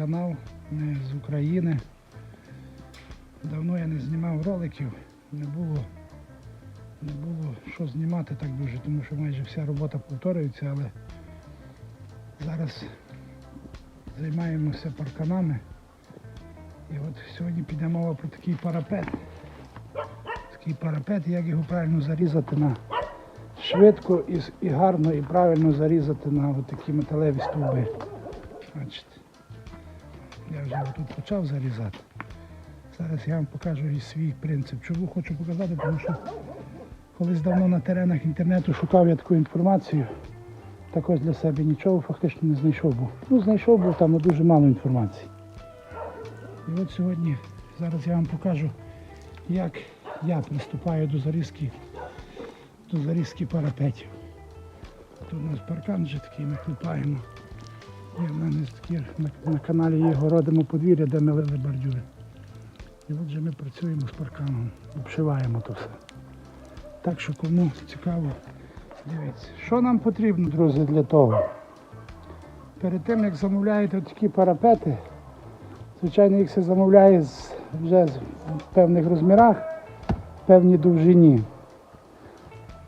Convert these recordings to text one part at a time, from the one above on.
канал, ми з України. Давно я не знімав роликів, не було, не було що знімати так дуже, тому що майже вся робота повторюється, але зараз займаємося парканами. І от сьогодні піде мова про такий парапет. Такий парапет, як його правильно зарізати на швидко і, гарно і правильно зарізати на такі металеві стовби. Бачите. Я вже тут почав зарізати. Зараз я вам покажу і свій принцип. Чому хочу показати, тому що колись давно на теренах інтернету шукав я таку інформацію. Так ось для себе нічого фактично не знайшов був. Ну, знайшов був там дуже мало інформації. І от сьогодні, зараз я вам покажу, як я приступаю до зарізки, до зарізки парапетів. Тут у нас паркан вже такий, ми клепаємо. Є в мене такі на, на каналі є городимо подвір'я, де ми лили бордюри. І от же ми працюємо з парканом, обшиваємо то все. Так що кому цікаво, дивіться. Що нам потрібно, друзі, для того? Перед тим як замовляєте такі парапети, звичайно, їх все замовляє вже в певних розмірах, в певній довжині.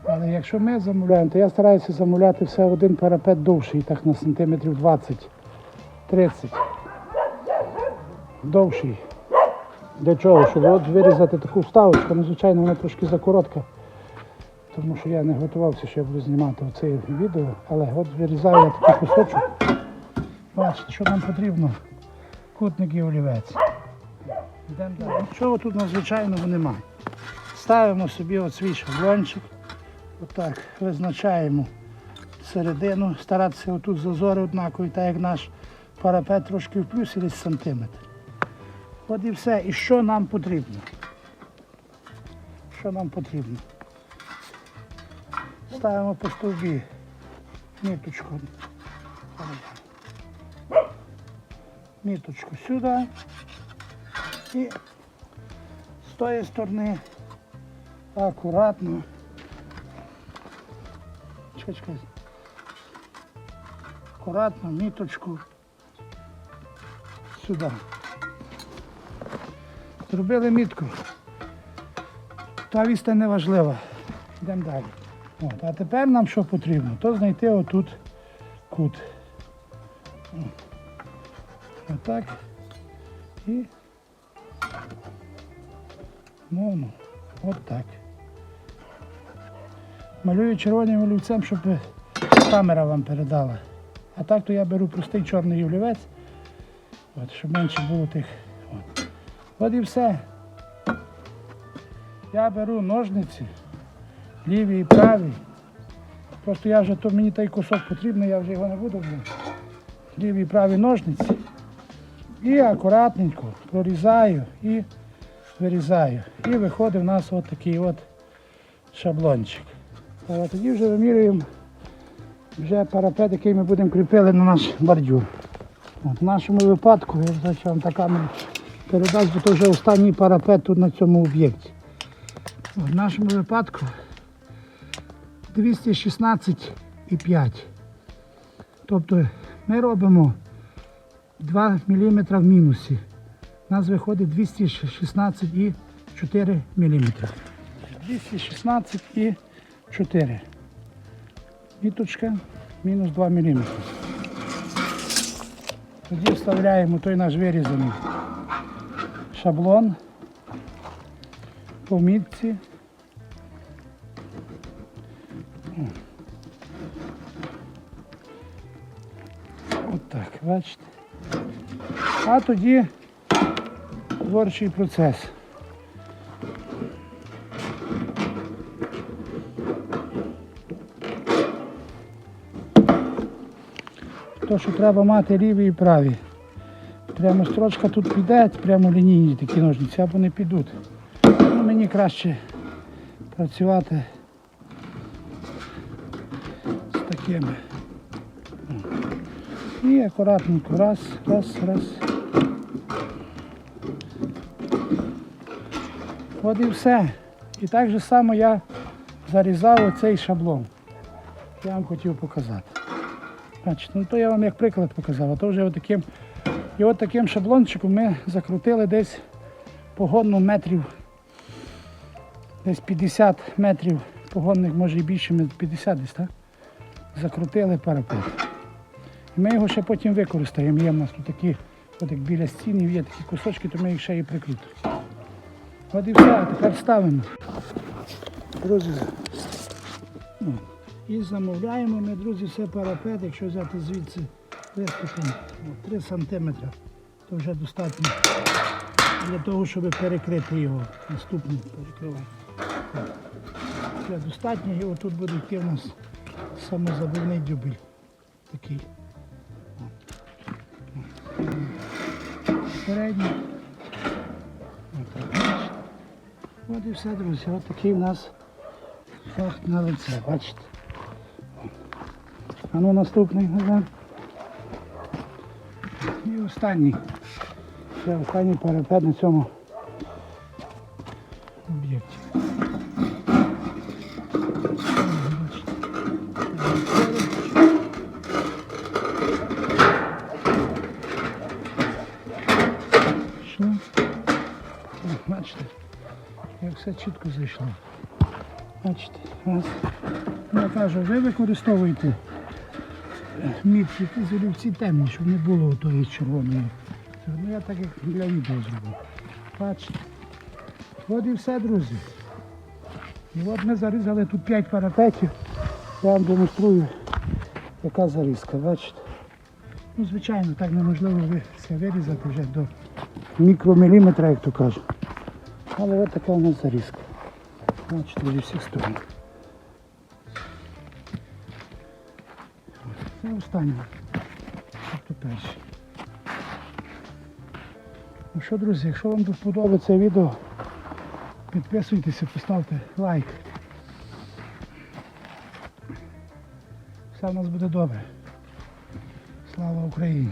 Але якщо ми замовляємо, то я стараюся замовляти все один парапет довший, так на сантиметрів 20-30. Довший. Для чого? Щоб от вирізати таку вставочку, ну звичайно вона трошки закоротка, тому що я не готувався, що я буду знімати оце відео, але от вирізаю я такий кусочок. Бачите, що нам потрібно? Кутник і олівець. Йдемо далі. Нічого тут надзвичайного немає. Ставимо собі от свій шаблончик. Отак визначаємо середину, старатися отут зазори однакові, так як наш парапет трошки в плюсі десь сантиметр. От і все. І що нам потрібно? Що нам потрібно? Ставимо по стовбі ниточку. Міточку сюди. І з тої сторони акуратно. Чекай, чекай. Акуратно міточку сюди. Зробили мітку. Та відстань не важлива. Йдемо далі. От. А тепер нам що потрібно? То знайти отут кут. Отак. І мовно. От так. Малюю червоним олівцем, щоб камера вам передала. А так то я беру простий чорний олівець, от, щоб менше було тих. От. от і все. Я беру ножниці, ліві і праві. Просто я вже то мені той кусок потрібний, я вже його не буду брати. Ліві і праві ножниці. І акуратненько прорізаю і вирізаю. І виходить в нас от такий от шаблончик. А тоді вже вимірюємо вже парапет, який ми будемо кріпити на наш бордюр. От, в нашому випадку, я зараз вам та камера передасть, бо то вже останній парапет тут на цьому об'єкті. В нашому випадку 216,5. Тобто ми робимо 2 мм в мінусі. У нас виходить 216,4 мм. 216,4. Міточка мінус 2 мм. Тоді вставляємо той наш вирізаний шаблон по мітці. От так, бачите. А тоді творчий процес. То, що треба мати ліві і праві. Прямо строчка тут піде, прямо лінійні такі ножниці, або не підуть. Ну, мені краще працювати з такими. І акуратненько. Раз, раз, раз. От і все. І так же само я зарізав оцей шаблон. Я вам хотів показати. Бачите, ну то я вам як приклад показав, а то вже отаким І от таким шаблончиком ми закрутили десь погонну метрів, десь 50 метрів погонних, може і більше, ми 50 десь, так? Закрутили парапет. І ми його ще потім використаємо. Є в нас тут такі, от як біля стінів є такі кусочки, то ми їх ще і прикрутимо. От і все, а тепер ставимо. Друзі, ну, і замовляємо ми, друзі, все парапет, якщо взяти звідси виступом 3 см, то вже достатньо для того, щоб перекрити його. Наступний перекриваємо. Вже достатньо, і отут буде йти в нас самозабивний дюбель. Такий. Передній. От і все, друзі. От такий в нас факт на лице, бачите. А ну наступний, Назар. І останній. Це останній парапет на цьому об'єкті. Бачите, як все чітко зайшло. Бачите, раз. Я кажу, ви використовуєте мітки ті олівці темні, щоб не було тої червоної. Ну я так як для відео зробив. Бачите. От і все, друзі. І от ми зарізали тут 5 парапетів. Я вам демонструю, яка зарізка, бачите. Ну, звичайно, так неможливо це вирізати вже до мікроміліметра, як то кажуть. Але от така у нас зарізка. Бачите, зі всіх сторон. Це останнє. Тобто перше. Ну що, друзі, якщо вам подобається відео, підписуйтеся, поставте лайк. Все в нас буде добре. Слава Україні!